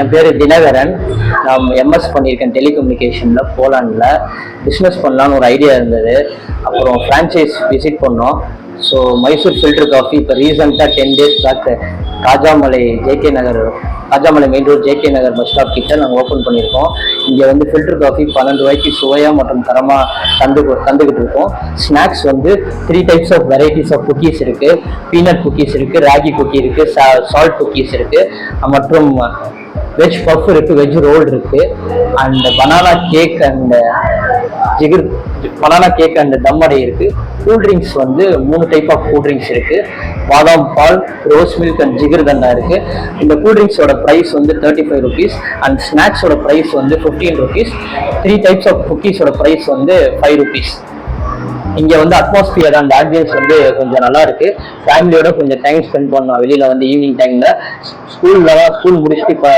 என் பேர் தினகரன். நான் எம்எஸ் பண்ணியிருக்கேன் டெலிகம்யூனிகேஷனில் போலாண்டில் பிஸ்னஸ் பண்ணலான்னு ஒரு ஐடியா இருந்தது. அப்புறம் ஃப்ரான்ச்சைஸ் விசிட் பண்ணோம். ஸோ மைசூர் ஃபில்டர் காஃபி இப்போ ரீசெண்டாக ten days back Kajamalai JK Nagar Kajamalai main road JK Nagar bus stop கிட்ட நாங்கள் ஓப்பன் பண்ணியிருக்கோம். இங்கே வந்து ஃபில்டர் காஃபி பன்னெண்டு ரூபாய்க்கு சுவையாக மற்றும் தரமாக தந்து தந்துக்கிட்டு இருக்கோம். ஸ்நாக்ஸ் வந்து three types of varieties of cookies இருக்குது பீனட் குக்கீஸ் இருக்குது ராகி குக்கி இருக்குது சால்ட் குக்கீஸ் இருக்குது மற்றும் வெஜ் பஃப் இருக்கு வெஜ் ரோல் இருக்கு. அண்ட் பனானா கேக் அண்ட் ஜிகிர் பனானா கேக் அண்ட் தம் அடை இருக்கு. கூல் ட்ரிங்க்ஸ் வந்து மூணு டைப் ஆஃப் கூல் ட்ரிங்க்ஸ் இருக்கு. பாதாம் பால் rose milk and jigarthanda இருக்கு. இந்த கூல் ட்ரிங்க்ஸோட ப்ரைஸ் வந்து தேர்ட்டி ஃபைவ் ருபீஸ் அண்ட் ஸ்நாக்ஸோட ப்ரைஸ் வந்து fifteen rupees three types of குக்கீஸோட price வந்து ஃபைவ் ருபீஸ் இங்க வந்து அட்மாஸ்பியர் அந்த ஆம்பியன்ஸ் வந்து கொஞ்சம் நல்லா இருக்கு. ஃபேமிலியோட கொஞ்சம் டைம் ஸ்பெண்ட் பண்ணலாம் வெளியில வந்து ஈவினிங் டைம்ல ஸ்கூல்ல ஸ்கூல் முடிச்சுட்டு இப்போ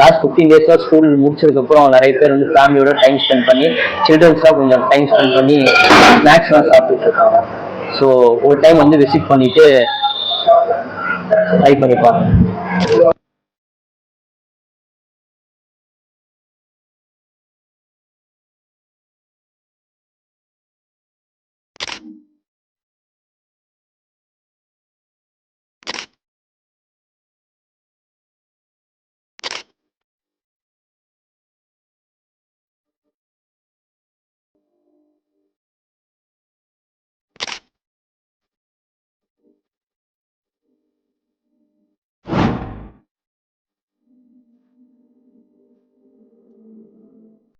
லாஸ்ட் ஃபிஃப்டீன் டேஸாக ஸ்கூல் முடிச்சதுக்கு அப்புறம் நிறைய பேர் வந்து ஃபேமிலியோட டைம் ஸ்பெண்ட் பண்ணி சில்ட்ரன்ஸாக கொஞ்சம் டைம் ஸ்பெண்ட் பண்ணி ஸ்நாக்ஸ்லாம் சாப்பிட்டுட்டு இருக்காங்க. ஸோ ஒரு டைம் வந்து விசிட் பண்ணிட்டு ட்ரை பண்ணிப்பாங்க